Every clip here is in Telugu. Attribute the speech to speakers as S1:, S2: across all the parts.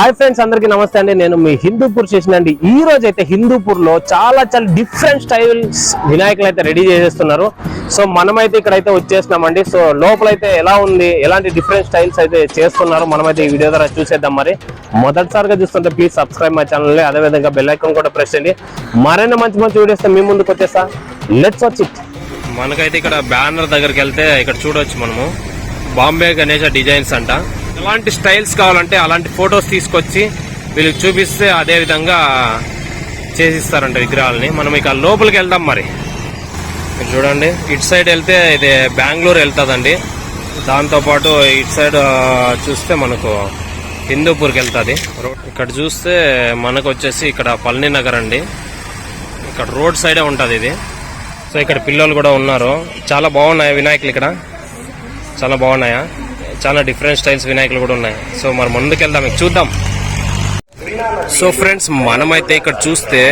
S1: హాయ్ ఫ్రెండ్స్ అందరికీ నమస్తే అండి. నేను మీ హిందూపూర్ చేసిన అండి. ఈ రోజు అయితే హిందూపూర్లో చాలా చాలా డిఫరెంట్ స్టైల్స్ వినాయకులు అయితే రెడీ చేసేస్తున్నారు. సో మనమైతే ఇక్కడైతే వచ్చేసినామండి. సో లోపలైతే ఎలా ఉంది ఎలాంటి డిఫరెంట్ స్టైల్స్ అయితే చేస్తున్నారు మనమైతే ఈ వీడియో ద్వారా చూసేద్దాం మరి. మొదటిసారిగా చూస్తుంటే ప్లీజ్ సబ్స్క్రైబ్ మై ఛానల్ అదే విధంగా బెల్ ఐకాన్ కూడా ప్రెస్ చేయండి. మరైనా మంచి మంచి వీడియోస్ మీ ముందుకు వచ్చేస్తా. లెట్స్ వాచ్ ఇట్ మనకైతే ఇక్కడ బ్యానర్ దగ్గరికి వెళ్తే ఇక్కడ చూడవచ్చు మనము. బాంబే గణేష డిజైన్స్ అంట. ఎలాంటి స్టైల్స్ కావాలంటే అలాంటి ఫొటోస్ తీసుకొచ్చి వీళ్ళకి చూపిస్తే అదే విధంగా చేసిస్తారంట విగ్రహాలని. మనం ఇక లోపలికి వెళ్దాం మరి. చూడండి ఇటు సైడ్ వెళ్తే ఇది బెంగళూరు వెళ్తుందండి. దాంతోపాటు ఇటు సైడ్ చూస్తే మనకు హిందూపూర్కి వెళ్తుంది. ఇక్కడ చూస్తే మనకు వచ్చేసి ఇక్కడ పల్లని నగర్ అండి. ఇక్కడ రోడ్ సైడే ఉంటుంది ఇది. సో ఇక్కడ పిల్లలు కూడా ఉన్నారు. చాలా బాగున్నాయా వినాయకులు ఇక్కడ? చాలా బాగున్నాయా? చాలా డిఫరెంట్ స్టైల్స్ వినాయకులు కూడా ఉన్నాయి. సో మరి ముందుకు వెళ్దాం ఇక చూద్దాం. సో ఫ్రెండ్స్ మనమైతే ఇక్కడ చూస్తే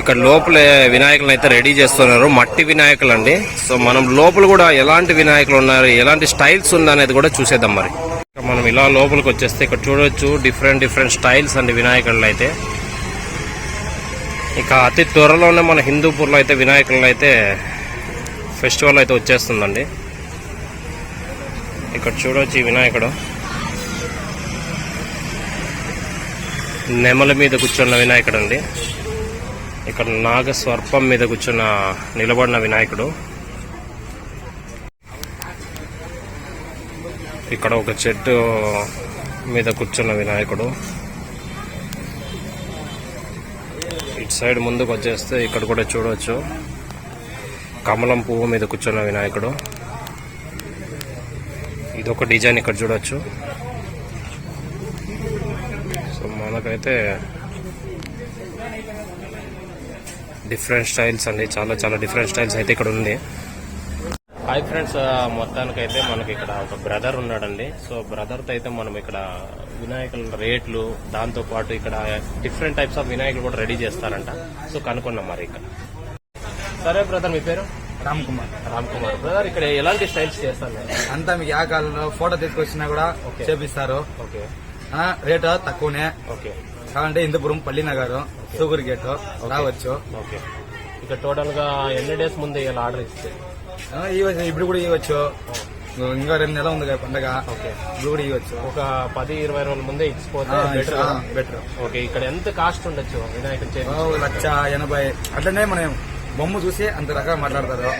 S1: ఇక్కడ లోపల వినాయకులను అయితే రెడీ చేస్తున్నారు. మట్టి వినాయకులు అండి. సో మనం లోపల కూడా ఎలాంటి వినాయకులు ఉన్నారు ఎలాంటి స్టైల్స్ ఉందనేది కూడా చూసేద్దాం మరి. మనం ఇలా లోపలికి వచ్చేస్తే ఇక్కడ చూడొచ్చు డిఫరెంట్ డిఫరెంట్ స్టైల్స్ అండి వినాయకులు అయితే. ఇక అతి త్వరలోనే మన హిందూపూర్లో అయితే వినాయకులను అయితే ఫెస్టివల్ అయితే వచ్చేస్తుందండి. ఇక్కడ చూడొచ్చు ఈ వినాయకుడు. నెమల మీద కూర్చున్న వినాయకుడు అండి ఇక్కడ నాగస్వర్పం మీద కూర్చున్న నిలబడిన వినాయకుడు. ఇక్కడ ఒక చెట్టు మీద కూర్చున్న వినాయకుడు. ఇటు సైడ్ ముందుకు వచ్చేస్తే ఇక్కడ కూడా చూడవచ్చు కమలం పువ్వు మీద కూర్చున్న వినాయకుడు. ఇది ఒక డిజైన్ ఇక్కడ చూడొచ్చు. సో మనకైతే డిఫరెంట్ స్టైల్స్ అండి చాలా చాలా డిఫరెంట్ స్టైల్స్ అయితే ఇక్కడ ఉంది. హాయ్ ఫ్రెండ్స్ మొత్తానికైతే మనకి ఇక్కడ ఒక బ్రదర్ ఉన్నాడండి. సో బ్రదర్తో అయితే మనం ఇక్కడ వినాయకుల రేట్లు దాంతో పాటు ఇక్కడ డిఫరెంట్ టైప్స్ ఆఫ్ వినాయకులు కూడా రెడీ చేస్తారంట. సో కనుక్కున్నాం మరి ఇక్కడ. సరే బ్రదర్ మీ పేరు?
S2: రామ్ కుమార్
S1: రామ్ కుమార్ బ్రదర్ ఇక్కడ ఎలాంటి స్టైల్స్ చేస్తారు?
S2: అంతా మీకు ఏ కాలంలో ఫోటో తీసుకొచ్చినా కూడా. చేపిస్తారు.
S1: ఓకే.
S2: రేటు తక్కువనే.
S1: ఓకే.
S2: కావాలంటే ఇందుపురం పల్లి నగర్ సూగూరు గేట్ రావచ్చు.
S1: ఓకే. ఇక టోటల్గా ఎన్ని డేస్ ముందు ఇలా ఆర్డర్ ఇస్తే?
S2: ఇవ్వచ్చు. ఇప్పుడు కూడా ఇవ్వచ్చు. ఇంకా రెండు నెలలు ఉంది కదా పండగ.
S1: ఓకే.
S2: ఇప్పుడు కూడా ఇవ్వచ్చు.
S1: ఒక పది ఇరవై రోజుల ముందే ఇచ్చిపోతే బెటర్?
S2: Better
S1: okay. ఇక్కడ ఎంత కాస్ట్ ఉండొచ్చు? వినాయకుడి
S2: లక్ష ఎనభై. అట్లనే మనం బొమ్మ చూసి అంత రకాలు మాట్లాడతారు.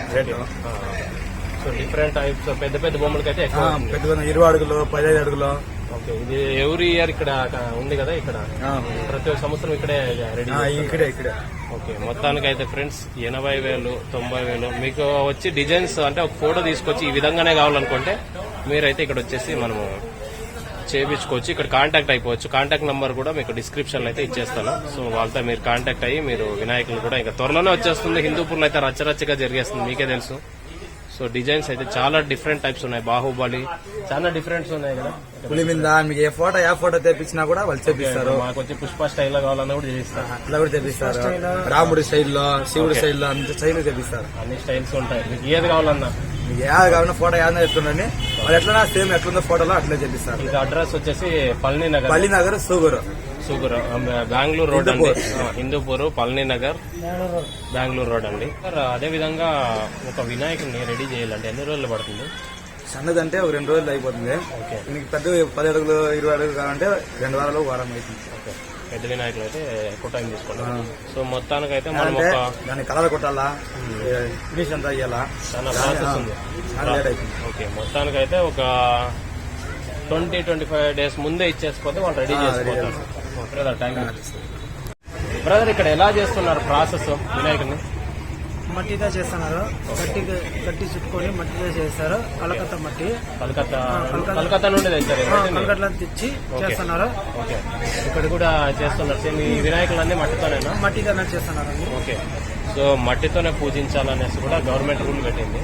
S1: సో డిఫరెంట్ టైప్స్ పెద్ద పెద్ద బొమ్మలకైతే ఉంటుంది.
S2: పెద్దగా ఇరవై అడుగులు పదిహేను అడుగులు.
S1: ఓకే ఇది ఎవ్రీ ఇయర్ ఇక్కడ ఉంది కదా ఇక్కడ?
S2: ఆ,
S1: ప్రతి ఒక్క సంవత్సరం ఇక్కడే రెడీ
S2: ఆ, ఇక్కడే ఇక్కడే.
S1: ఓకే మొత్తానికి అయితే ఫ్రెండ్స్ ఎనభై వేలు తొంభై వేలు మీకు వచ్చి డిజైన్స్ అంటే ఒక ఫోటో తీసుకొచ్చి ఈ విధంగానే కావాలనుకుంటే మీరైతే ఇక్కడ వచ్చేసి మనము చేపించుకోవచ్చు ఇక్కడ కాంటాక్ట్ అయిపోవచ్చు. కాంటాక్ట్ నంబర్ కూడా మీకు డిస్క్రిప్షన్ అయితే ఇచ్చేస్తాను. సో వాళ్ళతో మీరు కాంటాక్ట్ అయ్యి మీరు వినాయకులు కూడా ఇంకా త్వరలోనే వచ్చేస్తుంది. హిందూపూర్లో అయితే రచ్చరచ్చగా జరిగేస్తుంది. మీకే తెలుసు. సో డిజైన్స్ అయితే చాలా డిఫరెంట్ టైప్స్ ఉన్నాయి. బాహుబలి చాలా డిఫరెంట్స్ ఉన్నాయి కదా.
S2: పులి మీద మీకు ఏ ఫోటో ఏ ఫోటో తెప్పించినా కూడా వాళ్ళు చేపిస్తారు
S1: మాకు వచ్చి పుష్ప స్టైల్లో కావాలన్నా కూడా చేయిస్తారు.
S2: అట్లా కూడా తెప్పిస్తారు. రాముడి స్టైల్లో శివుడి స్టైల్లో అంత స్టైల్ తెప్పిస్తారు.
S1: అన్ని స్టైల్స్ ఉంటాయి. మీకు ఏది కావాలన్నా.
S2: మీకు కావాలన్నా ఫోటో ఏదైనా చెప్తుండండి వాళ్ళు ఎట్లా సేమ్ ఎట్లుందో ఫోటోలో అట్లే తెప్పిస్తారు
S1: ఇది అడ్రస్ వచ్చేసి పళని నగర్.
S2: పల్లి నగర్ సూగూరు.
S1: సూగర్ బెంగళూరు రోడ్ అండి. హిందూపూర్. పళని నగర్. బెంగళూరు రోడ్ అండి. సార్, అదే విధంగా ఒక వినాయకుడిని రెడీ చేయాలంటే ఎన్ని రోజులు పడుతుంది?
S2: సన్నదంటే ఒక రెండు రోజులు అయిపోతుంది. మీకు పెద్ద పది అడుగులు ఇరవై అడుగులు కావాలంటే రెండు వారాలు వారం అవుతుంది.
S1: ఓకే. పెద్ద వినాయకులు అయితే ఎక్కువ టైం తీసుకుంటాం సో మొత్తానికి అయితే మనం ఒక
S2: దాన్ని కలర్ కొట్టాలా? ఫినిష్ అంతా అయ్యాలా
S1: చాలా ప్రాసెస్ ఉంది. ఓకే మొత్తానికి అయితే ఒక ట్వంటీ ట్వంటీ ఫైవ్ డేస్ ముందే ఇచ్చేసిపోతే వాళ్ళు రెడీ చేసుకుంటారు బ్రదర్ థ్యాంక్ యూ బ్రదర్ ఇక్కడ ఎలా చేస్తున్నారు ప్రాసెస్ వినాయకుడిని
S3: మట్టితో చేస్తున్నారు. గట్టి గట్టి చుట్టుకొని మట్టితో చేస్తారు. కలకత్తా మట్టి.
S1: కలకత్తా
S3: కలకత్తా.
S1: నుండి తెచ్చారు?
S3: కలకత్తా తెచ్చి చేస్తున్నారు.
S1: ఇక్కడ కూడా చేస్తున్నారు. సేమ్ ఈ వినాయకులన్నీ మట్టితోనేనా?
S3: మట్టితోనే చేస్తున్నారు.
S1: ఓకే. సో మట్టితోనే పూజించాలనేసి కూడా గవర్నమెంట్ రూల్ పెట్టింది.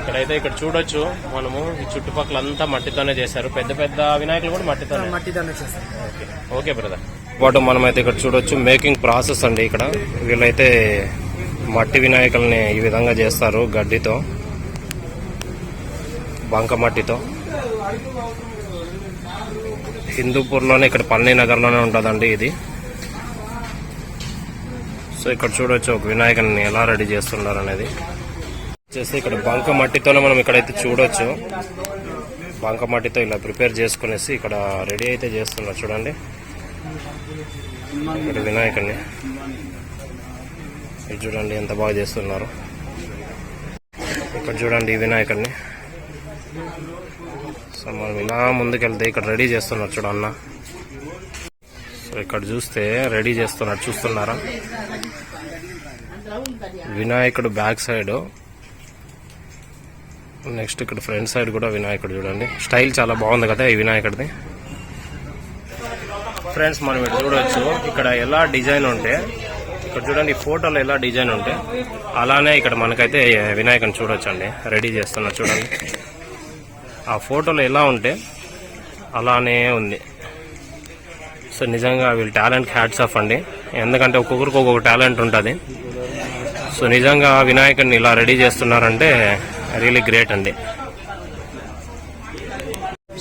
S1: ఇక్కడైతే ఇక్కడ చూడొచ్చు మనము. ఈ చుట్టుపక్కల అంతా మట్టితోనే చేశారు. పెద్ద పెద్ద వినాయకులు కూడా మట్టితోనే.
S3: మట్టితోనే చేస్తారు.
S1: ఓకే. ఓకే బ్రదర్ పాటు మనమైతే ఇక్కడ చూడొచ్చు. మేకింగ్ ప్రాసెస్ అండి ఇక్కడ. వీళ్ళైతే మట్టి వినాయకుల్ని ఈ విధంగా చేస్తారు గడ్డితో. బంక మట్టితో. హిందూపూర్లోనే ఇక్కడ పళని నగర్లోనే ఉంటుందండి ఇది. సో ఇక్కడ చూడొచ్చు ఒక వినాయకుని ఎలా రెడీ చేస్తున్నారు అనేది వచ్చేసి ఇక్కడ బంక మట్టితోనే మనం ఇక్కడైతే చూడొచ్చు. బంక మట్టితో ఇలా ప్రిపేర్ చేసుకునేసి ఇక్కడ రెడీ అయితే చేస్తున్నారు చూడండి. ఇక్కడ వినాయకుడిని ఇది చూడండి ఎంత బాగా చేస్తున్నారు. ఇక్కడ చూడండి ఈ వినాయకుడిని సో మనం ఇలా ముందుకెళ్తే ఇక్కడ రెడీ చేస్తున్నారు చూడన్న సో ఇక్కడ చూస్తే రెడీ చేస్తున్నారు చూస్తున్నారా? వినాయకుడు బ్యాక్ సైడ్. నెక్స్ట్ ఇక్కడ ఫ్రంట్ సైడ్ కూడా వినాయకుడు చూడండి. స్టైల్ చాలా బాగుంది కదా ఈ వినాయకుడిది. ఫ్రెండ్స్ మనం ఇక్కడ చూడవచ్చు ఇక్కడ ఎలా డిజైన్ ఉంటే ఇక్కడ చూడండి ఈ ఫోటోలో ఎలా డిజైన్ ఉంటే అలానే ఇక్కడ మనకైతే వినాయకుని చూడొచ్చండి. రెడీ చేస్తున్నారు చూడండి. ఆ ఫోటోలో ఎలా ఉంటే అలానే ఉంది. సో నిజంగా వీళ్ళు టాలెంట్ హ్యాట్స్ ఆఫ్ అండి. ఎందుకంటే ఒక్కొక్కరికి ఒక్కొక్క టాలెంట్ ఉంటుంది. సో నిజంగా వినాయకుడిని ఇలా రెడీ చేస్తున్నారంటే రియలీ గ్రేట్ అండి.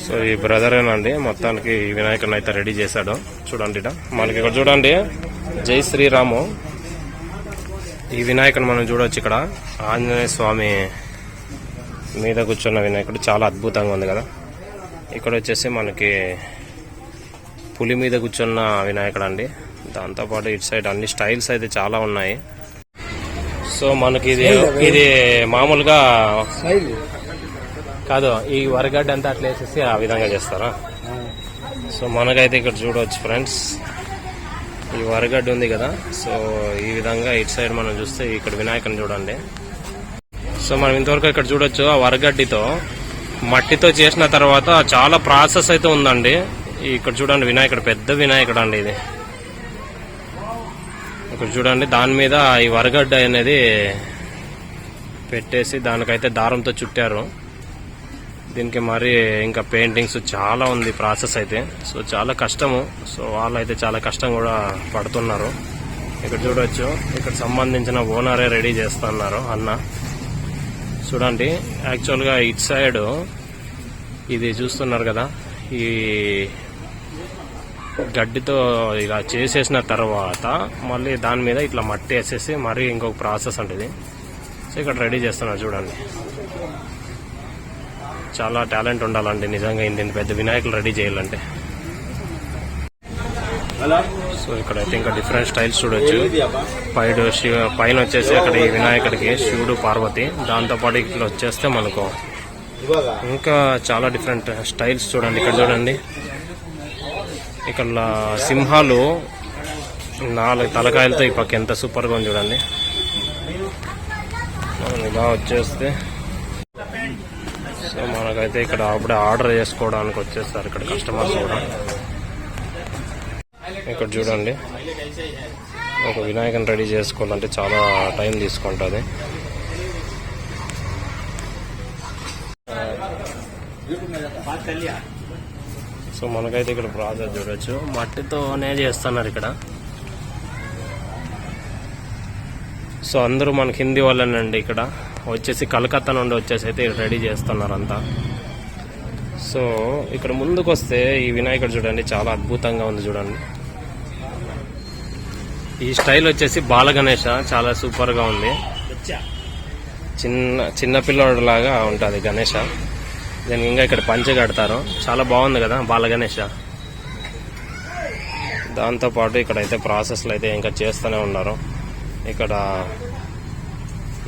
S1: సో ఈ బ్రదర్ అండి మొత్తానికి ఈ వినాయకుడిని అయితే రెడీ చేశాడు. చూడండి మనకి ఇక్కడ చూడండి జై శ్రీరాము. ఈ వినాయకుని మనం చూడొచ్చు ఇక్కడ. ఆంజనేయ స్వామి మీద కూర్చున్న వినాయకుడు చాలా అద్భుతంగా ఉంది కదా. ఇక్కడ వచ్చేసి మనకి పులి మీద కూర్చున్న వినాయకుడు అండి దాంతోపాటు ఇటు సైడ్ అన్ని స్టైల్స్ అయితే చాలా ఉన్నాయి. సో మనకి ఇది ఇది మామూలుగా కాదు ఈ వరగడ్డ అంతా అట్లా వేసేసి ఆ విధంగా చేస్తారా? సో మనకైతే ఇక్కడ చూడవచ్చు ఫ్రెండ్స్. ఈ వరగడ్డ ఉంది కదా సో ఈ విధంగా ఇటు సైడ్ మనం చూస్తే ఇక్కడ వినాయకుని చూడండి. సో మనం ఇంతవరకు ఇక్కడ చూడొచ్చు ఆ వరగడ్డితో. మట్టితో చేసిన తర్వాత చాలా ప్రాసెస్ అయితే ఉందండి. ఇక్కడ చూడండి వినాయకుడు పెద్ద వినాయకుడు అండి ఇది. ఇక్కడ చూడండి దాని మీద ఈ వరగడ్డ అనేది పెట్టేసి దానికైతే దారంతో చుట్టారు. దీనికి మరి ఇంకా పెయింటింగ్స్ చాలా ఉంది ప్రాసెస్ అయితే. సో చాలా కష్టము. సో వాళ్ళు అయితే చాలా కష్టం కూడా పడుతున్నారు. ఇక్కడ చూడొచ్చు. ఇక్కడ సంబంధించిన ఓనరే రెడీ చేస్తున్నారు అన్న. చూడండి. యాక్చువల్గా ఇట్ సైడ్ ఇది చూస్తున్నారు కదా. ఈ గడ్డితో ఇలా చేసేసిన తర్వాత మళ్ళీ దాని మీద ఇట్లా మట్టి వేసేసి మరీ ఇంకొక ప్రాసెస్ ఉంటుంది సో ఇక్కడ రెడీ చేస్తున్నారు చూడండి. చాలా టాలెంట్ ఉండాలండి. నిజంగా ఇంత పెద్ద వినాయకులు రెడీ చేయాలంటే. సో ఇక్కడ అయితే ఇంకా డిఫరెంట్ స్టైల్స్ చూడొచ్చు. శివ పైన వచ్చేసి అక్కడ ఈ వినాయకుడికి శివుడు పార్వతి. దాంతో పాటు ఇట్లా వచ్చేస్తే మనకు ఇంకా చాలా డిఫరెంట్ స్టైల్స్ చూడండి. ఇక్కడ చూడండి. ఇక్కడ సింహాలు నాలుగు తలకాయలతో ఈ పక్క ఎంత సూపర్గా ఉంది చూడండి. ఇలా వచ్చేస్తే మనకైతే ఇక్కడ అప్పుడే ఆర్డర్ చేసుకోవడానికి వచ్చేస్తారు ఇక్కడ కస్టమర్స్ కూడా. ఇక్కడ చూడండి. ఒక వినాయకుని రెడీ చేసుకోవాలంటే చాలా టైం తీసుకుంటుంది. సో మనకైతే ఇక్కడ ప్రాసెస్ చూడొచ్చు. మట్టితోనే చేస్తున్నారు ఇక్కడ. సో అందరూ మనకి హిందీ వాళ్ళనండి ఇక్కడ. వచ్చేసి కలకత్తా నుండి వచ్చేసి అయితే రెడీ చేస్తున్నారు అంతా సో ఇక్కడ ముందుకు వస్తే ఈ వినాయకుడు చూడండి చాలా అద్భుతంగా ఉంది చూడండి. ఈ స్టైల్ వచ్చేసి బాల గణేష చాలా సూపర్గా ఉంది చిన్న చిన్న పిల్లోడు లాగా ఉంటుంది గణేష. దీనికి ఇంకా ఇక్కడ పంచె కడతారు. చాలా బాగుంది కదా బాల గణేష దాంతోపాటు ఇక్కడైతే ప్రాసెస్లు అయితే ఇంకా చేస్తూనే ఉన్నారు. ఇక్కడ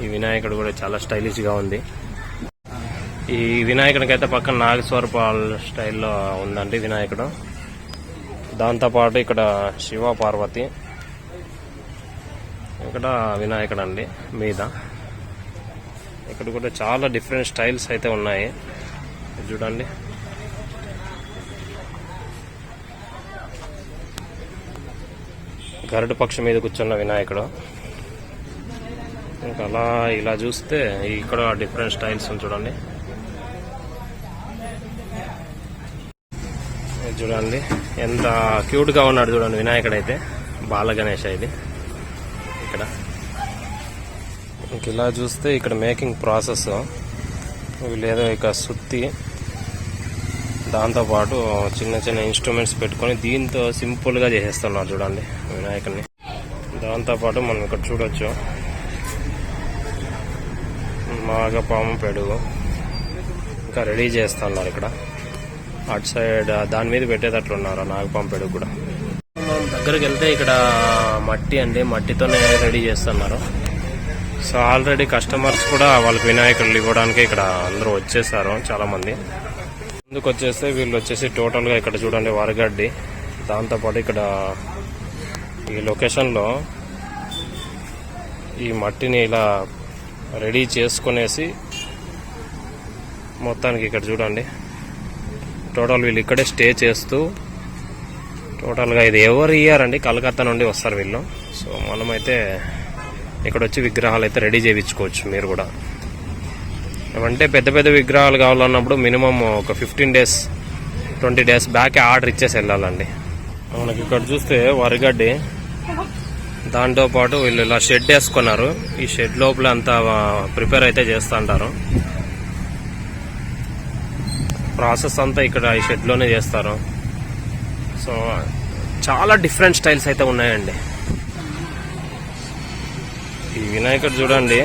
S1: ఈ వినాయకుడు కూడా చాలా స్టైలిష్గా ఉంది. ఈ వినాయకుడికి అయితే పక్కన నాగస్వరపాల్ స్టైల్లో ఉందండి వినాయకుడు. దాంతోపాటు ఇక్కడ శివ పార్వతి. ఇక్కడ వినాయకుడు అండి మీద. ఇక్కడ కూడా చాలా డిఫరెంట్ స్టైల్స్ అయితే ఉన్నాయి. చూడండి. గరుడు పక్షి మీద కూర్చున్న వినాయకుడు. ఇంకా అలా ఇలా చూస్తే ఇక్కడ డిఫరెంట్ స్టైల్స్ ఉంది చూడండి. చూడండి ఎంత క్యూట్గా ఉన్నాడు చూడండి వినాయకుడు అయితే బాల గణేష్ ఇది. ఇక్కడ. ఇంక ఇలా చూస్తే ఇక్కడ మేకింగ్ ప్రాసెస్ వీళ్ళేదో ఇక సుత్తి. దాంతోపాటు చిన్న చిన్న ఇన్స్ట్రుమెంట్స్ పెట్టుకొని దీంతో సింపుల్గా చేసేస్తున్నారు చూడండి వినాయకుడిని. దాంతోపాటు మనం ఇక్కడ చూడొచ్చు. మాగపాము పెడుగు ఇంకా రెడీ చేస్తున్నారు ఇక్కడ. అటు సైడ్ దాని మీద పెట్టేటట్లున్నారు నాగపాము పెడుగు కూడా. మనం దగ్గరికి వెళ్తే ఇక్కడ మట్టి అండి మట్టితోనే రెడీ చేస్తున్నారు. సో ఆల్రెడీ కస్టమర్స్ కూడా వాళ్ళకి వినాయకులు ఇవ్వడానికి ఇక్కడ అందరూ వచ్చేసారు చాలా మంది ముందుకు వచ్చేస్తే వీళ్ళు వచ్చేసి టోటల్గా ఇక్కడ చూడండి వరగడ్డి. దాంతోపాటు ఇక్కడ ఈ లొకేషన్లో ఈ మట్టిని ఇలా రెడీ చేసుకునేసి మొత్తానికి ఇక్కడ చూడండి. టోటల్ వీళ్ళు ఇక్కడే స్టే చేస్తూ టోటల్గా ఇది ఎవరు ఇయ్యారండి? కలకత్తా నుండి వస్తారు వీళ్ళు. సో మనమైతే ఇక్కడ వచ్చి విగ్రహాలు అయితే రెడీ చేయించుకోవచ్చు మీరు కూడా. ఏమంటే పెద్ద పెద్ద విగ్రహాలు కావాలన్నప్పుడు మినిమం ఒక fifteen days twenty days back order ఇచ్చేసి వెళ్ళాలండి. మనకి ఇక్కడ చూస్తే వరిగడ్డి దాంతో పాటు వీళ్ళు ఇలా షెడ్ వేసుకున్నారు. ఈ షెడ్ లోపల అంతా ప్రిపేర్ అయితే చేస్తుంటారు. ప్రాసెస్ అంతా ఇక్కడ ఈ షెడ్లోనే చేస్తారు. సో చాలా డిఫరెంట్ స్టైల్స్ అయితే ఉన్నాయండి. ఈ వినాయకుడు చూడండి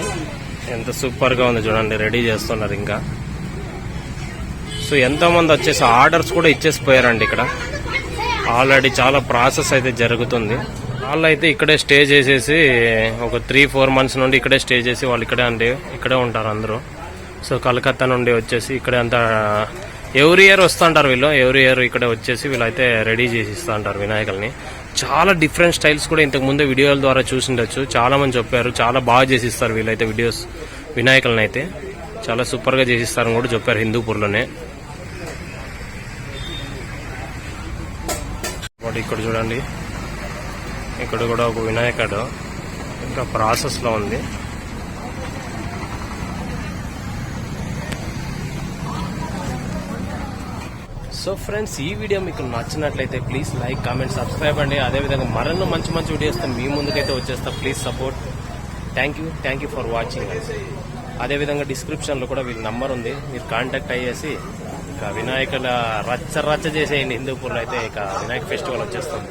S1: ఎంత సూపర్గా ఉంది చూడండి రెడీ చేస్తున్నారు ఇంకా. సో ఎంతోమంది వచ్చేసి ఆర్డర్స్ కూడా ఇచ్చేసిపోయారండి ఇక్కడ. ఆల్రెడీ చాలా ప్రాసెస్ అయితే జరుగుతుంది. వాళ్ళు అయితే ఇక్కడే స్టే చేసేసి ఒక త్రీ ఫోర్ మంత్స్ నుండి ఇక్కడే స్టే చేసి వాళ్ళు ఇక్కడే అంటే ఇక్కడే ఉంటారు అందరూ. సో కలకత్తా నుండి వచ్చేసి ఇక్కడే అంతా ఎవ్రీ ఇయర్ వస్తుంటారు వీళ్ళు. ఎవ్రీ ఇయర్ ఇక్కడ వచ్చేసి వీళ్ళైతే రెడీ చేసి ఇస్తూ ఉంటారు వినాయకుల్ని. చాలా డిఫరెంట్ స్టైల్స్ కూడా ఇంతకు ముందే వీడియోల ద్వారా చూసిండొచ్చు. చాలా మంది చెప్పారు. చాలా బాగా చేసిస్తారు వీళ్ళైతే వీడియోస్. వినాయకులను అయితే చాలా సూపర్గా చేసిస్తారని కూడా చెప్పారు హిందూపూర్లోనే. ఇక్కడ చూడండి. ఇక్కడ కూడా ఒక వినాయకుడు ఇంకా ప్రాసెస్లో ఉంది. సో ఫ్రెండ్స్ ఈ వీడియో మీకు నచ్చినట్లయితే ప్లీజ్ లైక్ కామెంట్ సబ్స్క్రైబ్ అండి. అదేవిధంగా మరెన్నో మంచి మంచి వీడియోస్ మీ ముందుకైతే వచ్చేస్తా. Please support. Thank you. Thank you for watching. అదేవిధంగా డిస్క్రిప్షన్లో కూడా వీళ్ళ నంబర్ ఉంది. మీరు కాంటాక్ట్ అయ్యేసి ఇక వినాయకుల రచ్చ రచ్చ చేసేయండి. హిందూపూర్లో అయితే ఇక వినాయక ఫెస్టివల్ వచ్చేస్తుంది.